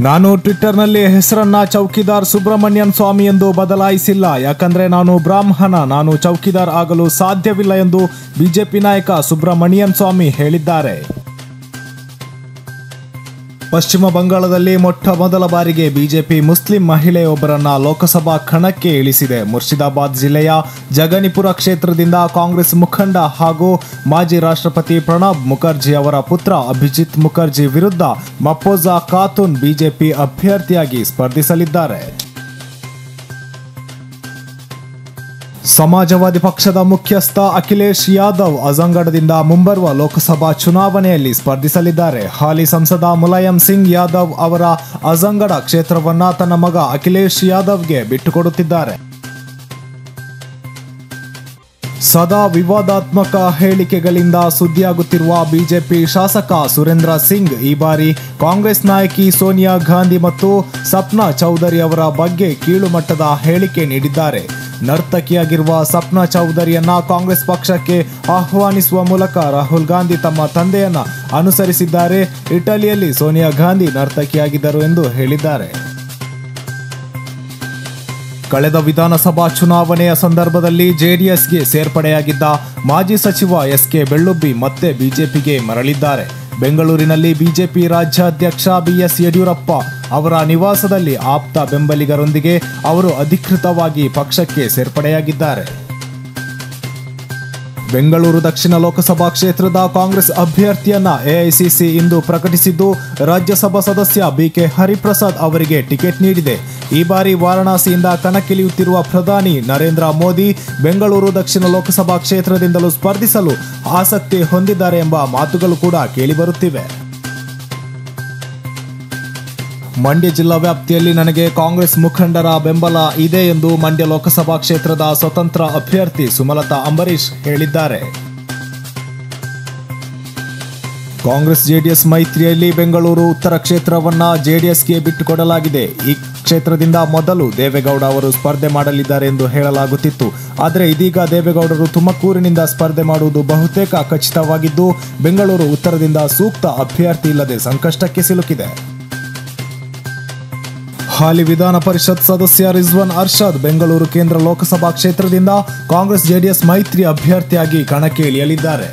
ನಾನು ಟ್ವಿಟ್ಟರ್ನಲ್ಲಿ ಹೆಸರನ್ನ ಚೌಕಿದಾರ್ ಸುಬ್ರಹ್ಮಣ್ಯನ್ ಸ್ವಾಮಿ ಎಂದು ಬದಲಾಯಿಸಿಲ್ಲ. ಯಾಕಂದ್ರೆ ನಾನು ಬ್ರಾಹ್ಮಣ, ನಾನು ಚೌಕಿದಾರ್ ಆಗಲು ಸಾಧ್ಯವಿಲ್ಲ ಎಂದು ಬಿಜೆಪಿ ನಾಯಕ ಸುಬ್ರಹ್ಮಣ್ಯನ್ ಸ್ವಾಮಿ ಹೇಳಿದ್ದಾರೆ. ಪಶ್ಚಿಮ ಬಂಗಾಳದಲ್ಲಿ ಮೊಟ್ಟ ಮೊದಲ ಬಾರಿಗೆ ಬಿಜೆಪಿ ಮುಸ್ಲಿಂ ಮಹಿಳೆಯೊಬ್ಬರನ್ನ ಲೋಕಸಭಾ ಕಣಕ್ಕೆ ಇಳಿಸಿದೆ. ಮುರ್ಷಿದಾಬಾದ್ ಜಿಲ್ಲೆಯ ಜಗನಿಪುರ ಕ್ಷೇತ್ರದಿಂದ ಕಾಂಗ್ರೆಸ್ ಮುಖಂಡ ಹಾಗೂ ಮಾಜಿ ರಾಷ್ಟ್ರಪತಿ ಪ್ರಣಬ್ ಮುಖರ್ಜಿ ಅವರ ಪುತ್ರ ಅಭಿಜಿತ್ ಮುಖರ್ಜಿ ವಿರುದ್ಧ ಮಪ್ಪೋಜಾ ಖಾತೂನ್ ಬಿಜೆಪಿ ಅಭ್ಯರ್ಥಿಯಾಗಿ ಸ್ಪರ್ಧಿಸಲಿದ್ದಾರೆ. ಸಮಾಜವಾದಿ ಪಕ್ಷದ ಮುಖ್ಯಸ್ಥ ಅಖಿಲೇಶ್ ಯಾದವ್ ಅಜಂಗಡದಿಂದ ಮುಂಬರುವ ಲೋಕಸಭಾ ಚುನಾವಣೆಯಲ್ಲಿ ಸ್ಪರ್ಧಿಸಲಿದ್ದಾರೆ. ಹಾಲಿ ಸಂಸದ ಮುಲಾಯಂ ಸಿಂಗ್ ಯಾದವ್ ಅವರ ಅಜಂಗಡ ಕ್ಷೇತ್ರವನ್ನ ತನ್ನ ಮಗ ಅಖಿಲೇಶ್ ಯಾದವ್ಗೆ ಬಿಟ್ಟುಕೊಡುತ್ತಿದ್ದಾರೆ. ಸದಾ ವಿವಾದಾತ್ಮಕ ಹೇಳಿಕೆಗಳಿಂದ ಸುದ್ದಿಯಾಗುತ್ತಿರುವ ಬಿಜೆಪಿ ಶಾಸಕ ಸುರೇಂದ್ರ ಸಿಂಗ್ ಈ ಬಾರಿ ಕಾಂಗ್ರೆಸ್ ನಾಯಕಿ ಸೋನಿಯಾ ಗಾಂಧಿ ಮತ್ತು ಸಪ್ನಾ ಚೌಧರಿ ಅವರ ಬಗ್ಗೆ ಕೀಳುಮಟ್ಟದ ಹೇಳಿಕೆ ನೀಡಿದ್ದಾರೆ. ನರ್ತಕಿಯಾಗಿರುವ ಸಪ್ನಾ ಚೌಧರಿಯನ್ನ ಕಾಂಗ್ರೆಸ್ ಪಕ್ಷಕ್ಕೆ ಆಹ್ವಾನಿಸುವ ಮೂಲಕ ರಾಹುಲ್ ಗಾಂಧಿ ತಮ್ಮ ತಂದೆಯನ್ನ ಅನುಸರಿಸಿದ್ದಾರೆ. ಇಟಲಿಯಲ್ಲಿ ಸೋನಿಯಾ ಗಾಂಧಿ ನರ್ತಕಿಯಾಗಿದ್ದರು ಎಂದು ಹೇಳಿದ್ದಾರೆ. ಕಳೆದ ವಿಧಾನಸಭಾ ಚುನಾವಣೆಯ ಸಂದರ್ಭದಲ್ಲಿ ಜೆಡಿಎಸ್ಗೆ ಸೇರ್ಪಡೆಯಾಗಿದ್ದ ಮಾಜಿ ಸಚಿವ ಎಸ್ ಕೆ ಬೆಳ್ಳುಬ್ಬಿ ಮತ್ತೆ ಬಿಜೆಪಿಗೆ ಮರಳಿದ್ದಾರೆ. ಬೆಂಗಳೂರಿನಲ್ಲಿ ಬಿಜೆಪಿ ರಾಜ್ಯಾಧ್ಯಕ್ಷ ಬಿಎಸ್ ಯಡಿಯೂರಪ್ಪ ಅವರ ನಿವಾಸದಲ್ಲಿ ಆಪ್ತ ಬೆಂಬಲಿಗರೊಂದಿಗೆ ಅವರು ಅಧಿಕೃತವಾಗಿ ಪಕ್ಷಕ್ಕೆ ಸೇರ್ಪಡೆಯಾಗಿದ್ದಾರೆ. ಬೆಂಗಳೂರು ದಕ್ಷಿಣ ಲೋಕಸಭಾ ಕ್ಷೇತ್ರದ ಕಾಂಗ್ರೆಸ್ ಅಭ್ಯರ್ಥಿಯನ್ನ ಎಐಸಿಸಿ ಇಂದು ಪ್ರಕಟಿಸಿದ್ದು, ರಾಜ್ಯಸಭಾ ಸದಸ್ಯ ಬಿಕೆ ಹರಿಪ್ರಸಾದ್ ಅವರಿಗೆ ಟಿಕೆಟ್ ನೀಡಿದೆ. ಈ ಬಾರಿ ವಾರಣಾಸಿಯಿಂದ ಕಣಕ್ಕಿಳಿಯುತ್ತಿರುವ ಪ್ರಧಾನಿ ನರೇಂದ್ರ ಮೋದಿ ಬೆಂಗಳೂರು ದಕ್ಷಿಣ ಲೋಕಸಭಾ ಕ್ಷೇತ್ರದಿಂದಲೂ ಸ್ಪರ್ಧಿಸಲು ಆಸಕ್ತಿ ಹೊಂದಿದ್ದಾರೆ ಎಂಬ ಮಾತುಗಳು ಕೂಡ ಕೇಳಿಬರುತ್ತಿವೆ ಮಂಡ್ಯ ಜಿಲ್ಲಾ ವ್ಯಾಪ್ತಿಯಲ್ಲಿ ನನಗೆ ಕಾಂಗ್ರೆಸ್ ಮುಖಂಡರ ಬೆಂಬಲ ಇದೆ ಎಂದು ಮಂಡ್ಯ ಲೋಕಸಭಾ ಕ್ಷೇತ್ರದ ಸ್ವತಂತ್ರ ಅಭ್ಯರ್ಥಿ ಸುಮಲತಾ ಅಂಬರೀಶ್ ಹೇಳಿದ್ದಾರೆ. ಕಾಂಗ್ರೆಸ್ ಜೆಡಿಎಸ್ ಮೈತ್ರಿಯಲ್ಲಿ ಬೆಂಗಳೂರು ಉತ್ತರ ಕ್ಷೇತ್ರವನ್ನ ಜೆಡಿಎಸ್ಗೆ ಬಿಟ್ಟುಕೊಡಲಾಗಿದೆ. ಈ ಕ್ಷೇತ್ರದಿಂದ ಮೊದಲು ದೇವೇಗೌಡ ಅವರು ಸ್ಪರ್ಧೆ ಮಾಡಲಿದ್ದಾರೆ ಎಂದು ಹೇಳಲಾಗುತ್ತಿತ್ತು. ಆದರೆ ಇದೀಗ ದೇವೇಗೌಡರು ತುಮಕೂರಿನಿಂದ ಸ್ಪರ್ಧೆ ಮಾಡುವುದು ಬಹುತೇಕ ಖಚಿತವಾಗಿದ್ದು, ಬೆಂಗಳೂರು ಉತ್ತರದಿಂದ ಸೂಕ್ತ ಅಭ್ಯರ್ಥಿ ಇಲ್ಲದೆ ಸಂಕಷ್ಟಕ್ಕೆ ಸಿಲುಕಿದೆ. ಹಾಲಿ ವಿಧಾನ ಪರಿಷತ್ ಸದಸ್ಯ ರಿಜ್ವಾನ್ ಅರ್ಷದ್ ಬೆಂಗಳೂರು ಕೇಂದ್ರ ಲೋಕಸಭಾ ಕ್ಷೇತ್ರದಿಂದ ಕಾಂಗ್ರೆಸ್ ಜೆಡಿಎಸ್ ಮೈತ್ರಿ ಅಭ್ಯರ್ಥಿಯಾಗಿ ಕಣಕ್ಕೆ ಇಳಿಯಲಿದ್ದಾರೆ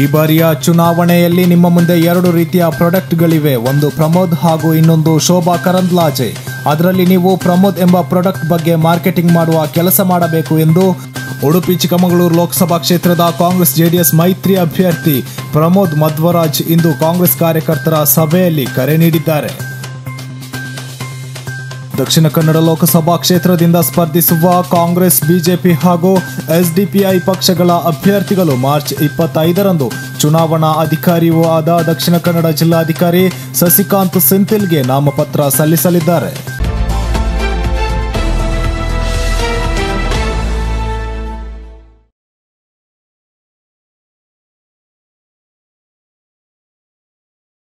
ಈ ಬಾರಿಯ ಚುನಾವಣೆಯಲ್ಲಿ ನಿಮ್ಮ ಮುಂದೆ ಎರಡು ರೀತಿಯ ಪ್ರಾಡಕ್ಟ್ಗಳಿವೆ. ಒಂದು ಪ್ರಮೋದ್ ಹಾಗೂ ಇನ್ನೊಂದು ಶೋಭಾ ಕರಂದ್ಲಾಜೆ. ಅದರಲ್ಲಿ ನೀವು ಪ್ರಮೋದ್ ಎಂಬ ಪ್ರಾಡಕ್ಟ್ ಬಗ್ಗೆ ಮಾರ್ಕೆಟಿಂಗ್ ಮಾಡುವ ಕೆಲಸ ಮಾಡಬೇಕು ಎಂದು ಉಡುಪಿ, ಚಿಕ್ಕಮಗಳೂರು ಲೋಕಸಭಾ ಕ್ಷೇತ್ರದ ಕಾಂಗ್ರೆಸ್ ಜೆಡಿಎಸ್ ಮೈತ್ರಿ ಅಭ್ಯರ್ಥಿ ಪ್ರಮೋದ್ ಮಧ್ವರಾಜ್ ಇಂದು ಕಾಂಗ್ರೆಸ್ ಕಾರ್ಯಕರ್ತರ ಸಭೆಯಲ್ಲಿ ಕರೆ ನೀಡಿದ್ದಾರೆ. ದಕ್ಷಿಣ ಕನ್ನಡ ಲೋಕಸಭಾ ಕ್ಷೇತ್ರದಿಂದ ಸ್ಪರ್ಧಿಸುವ ಕಾಂಗ್ರೆಸ್, ಬಿಜೆಪಿ ಹಾಗೂ ಎಸ್ಡಿಪಿಐ ಪಕ್ಷಗಳ ಅಭ್ಯರ್ಥಿಗಳು ಮಾರ್ಚ್ ಇಪ್ಪತ್ತೈದರಂದು ಚುನಾವಣಾ ಅಧಿಕಾರಿಯೂ ಆದ ದಕ್ಷಿಣ ಕನ್ನಡ ಜಿಲ್ಲಾಧಿಕಾರಿ ಸಸಿಕಾಂತ್ ಸೆಂಥಿಲ್ಗೆ ನಾಮಪತ್ರ ಸಲ್ಲಿಸಲಿದ್ದಾರೆ.